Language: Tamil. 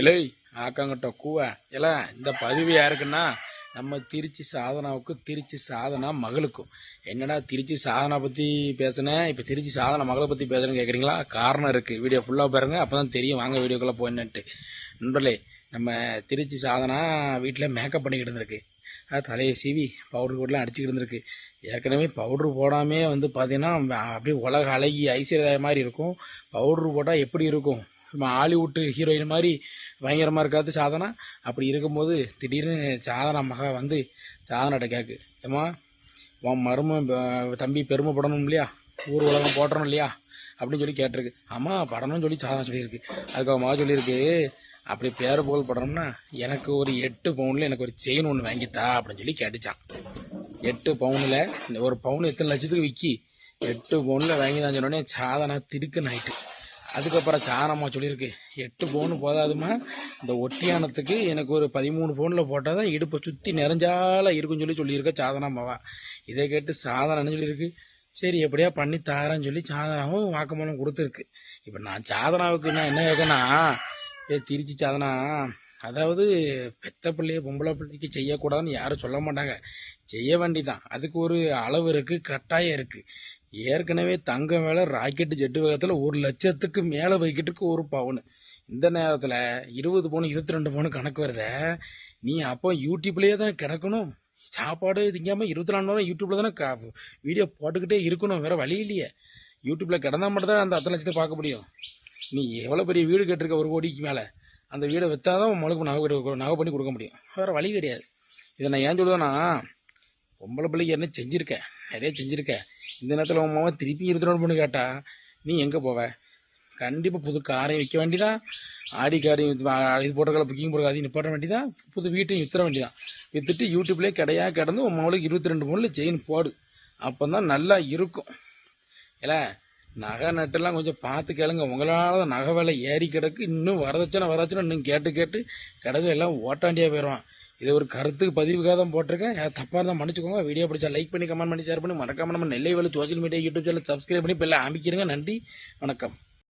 இலை ஆக்காங்கட்ட கூவ இல்லை இந்த பதிவு யாருக்குன்னா நம்ம திருச்சி சாதனாவுக்கு திருச்சி சாதனா மகளுக்கும். என்னடா திருச்சி சாதனா பற்றி பேசுனேன் இப்போ திருச்சி சாதனா மகளை பற்றி பேசுறேன்னு கேட்குறீங்களா காரணம் இருக்குது வீடியோ ஃபுல்லாக பாருங்கள் அப்போ தான் தெரியும். வாங்க வீடியோக்குள்ளே போயின்னுட்டு நண்பர்களே நம்ம திருச்சி சாதனா வீட்டில் மேக்கப் பண்ணிக்கிட்டு இருந்திருக்கு. அது தலையை சீவி பவுடர் கூடலாம் அடிச்சுக்கிட்டு இருந்திருக்கு. ஏற்கனவே பவுட்ரு போடாமே வந்து பார்த்தீங்கன்னா அப்படியே உலக அழகி ஐஸ்வர்யா மாதிரி இருக்கும். பவுட்ரு போட்டால் எப்படி இருக்கும்? நம்ம ஹாலிவுட்டு ஹீரோயின் மாதிரி பயங்கரமாக இருக்காது சாதனா. அப்படி இருக்கும்போது திடீர்னு சாதனா மகா வந்து சாதனாட்ட கேட்கு ஏம்மா உன் மரும தம்பி பெருமைப்படணும் இல்லையா? ஊர் உலகம் போட்டணும் இல்லையா? அப்படின்னு சொல்லி கேட்டிருக்கு. அம்மா படணும்னு சொல்லி சாதனா சொல்லியிருக்கு. அதுக்கு மகா சொல்லியிருக்கு அப்படி பேர் புகழ் படணும்னா எனக்கு ஒரு எட்டு பவுனில் எனக்கு ஒரு செயின் ஒன்று வாங்கித்தா அப்படின்னு சொல்லி கேட்டுச்சான். எட்டு பவுனில் இந்த ஒரு பவுன் எத்தனை லட்சத்துக்கு விற்கி எட்டு பவுனில் வாங்கி தான் சொன்னோடனே சாதனா திடுக்குன்னு ஆயிட்டு. அதுக்கப்புறம் சாணம்மா சொல்லியிருக்கு எட்டு பவுன் போதாதுமா இந்த ஒட்டியானத்துக்கு எனக்கு ஒரு பதிமூணு பவுனில் போட்டால் தான் இடுப்பை சுற்றி நிறைஞ்சால இருக்குன்னு சொல்லி சொல்லியிருக்க சாதனாமாவா இதை கேட்டு சாதனான்னு சொல்லியிருக்கு சரி எப்படியா பண்ணி தாரேன்னு சொல்லி சாதனாவும் வாக்குமூலம் கொடுத்துருக்கு. இப்போ நான் சாதனாவுக்கு நான் என்ன கேட்கனா ஏ திருச்சி சாதனா அதாவது பெத்த பிள்ளைய பொம்பளை பிள்ளைக்கு செய்யக்கூடாதுன்னு யாரும் சொல்ல மாட்டாங்க. செய்ய வேண்டிதான். அதுக்கு ஒரு அளவு இருக்குது கட்டாயம் இருக்குது ஏற்கனவே தங்கம் வேலை ராக்கெட்டு ஜெட்டு வேகத்தில் ஒரு லட்சத்துக்கு மேலே வைக்கெட்டுக்கு ஒரு பவுனு. இந்த நேரத்தில் இருபது பவுன் இருபத்தி ரெண்டு பவுன் கணக்கு வருத நீ அப்போ யூடியூப்லேயே தானே கிடக்கணும்? சாப்பாடு திங்காமல் இருபத்தி நாலு நேரம் யூடியூப்பில் தானே கா வீடியோ போட்டுக்கிட்டே இருக்கணும் வேறு வழி இல்லையே. யூடியூப்பில் கிடந்தா மட்டும் தான் அந்த அத்தனை லட்சத்தை பார்க்க முடியும். நீ எவ்வளோ பெரிய வீடு கேட்டிருக்க ஒரு கோடிக்கு மேலே அந்த வீடை விற்றாதான் உன் மகளுக்கு நகை நகை பண்ணி கொடுக்க முடியும். வேறு வழி கிடையாது. இதை நான் ஏன் சொல்லுவேன்னா பொம்பளை பிள்ளைக்கு என்ன செஞ்சுருக்கேன் நிறைய செஞ்சுருக்கேன் இந்த நேரத்தில் உன் மாமா திருப்பி இருபத்தி பொண்ணு கேட்டா நீ எங்கே போவ? கண்டிப்பாக புது காரையும் விற்க வேண்டியதான் ஆடி காரையும் இது போட்டிருக்கல புக்கிங் போடுற அதையும் நிப்பாட்ட வேண்டியதான் புது வீட்டையும் வித்துற வேண்டியதான் வித்துட்டு யூடியூப்லேயே கிடையா கிடந்து உன் மாவளுக்கு இருபத்தி ரெண்டு பொண்ணில் செயின் போடு. அப்போ தான் நல்லா இருக்கும். இல்லை நகை நட்டுலாம் கொஞ்சம் பார்த்து கேளுங்க. உங்களால் தான் நகை விலை ஏறி கிடக்கு. இன்னும் வரதட்சணை வரதட்சணை இன்னும் கேட்டு கேட்டு கிடது எல்லாம் ஓட்டாண்டியாக போயிடுவான் இது ஒரு கருத்துக்கு பதிவுக்காக தான் போட்டிருக்கேன். தப்பாக இருந்தால் மன்னிச்சுக்கோங்க. வீடியோ பிடிச்சா லைக் பண்ணி கமெண்ட் பண்ணி ஷேர் பண்ணி மறக்காம நம்ம நெல்லை வேலை social media YouTube channel subscribe பண்ணி இப்போ அமைக்கிறங்க நன்றி. வணக்கம்.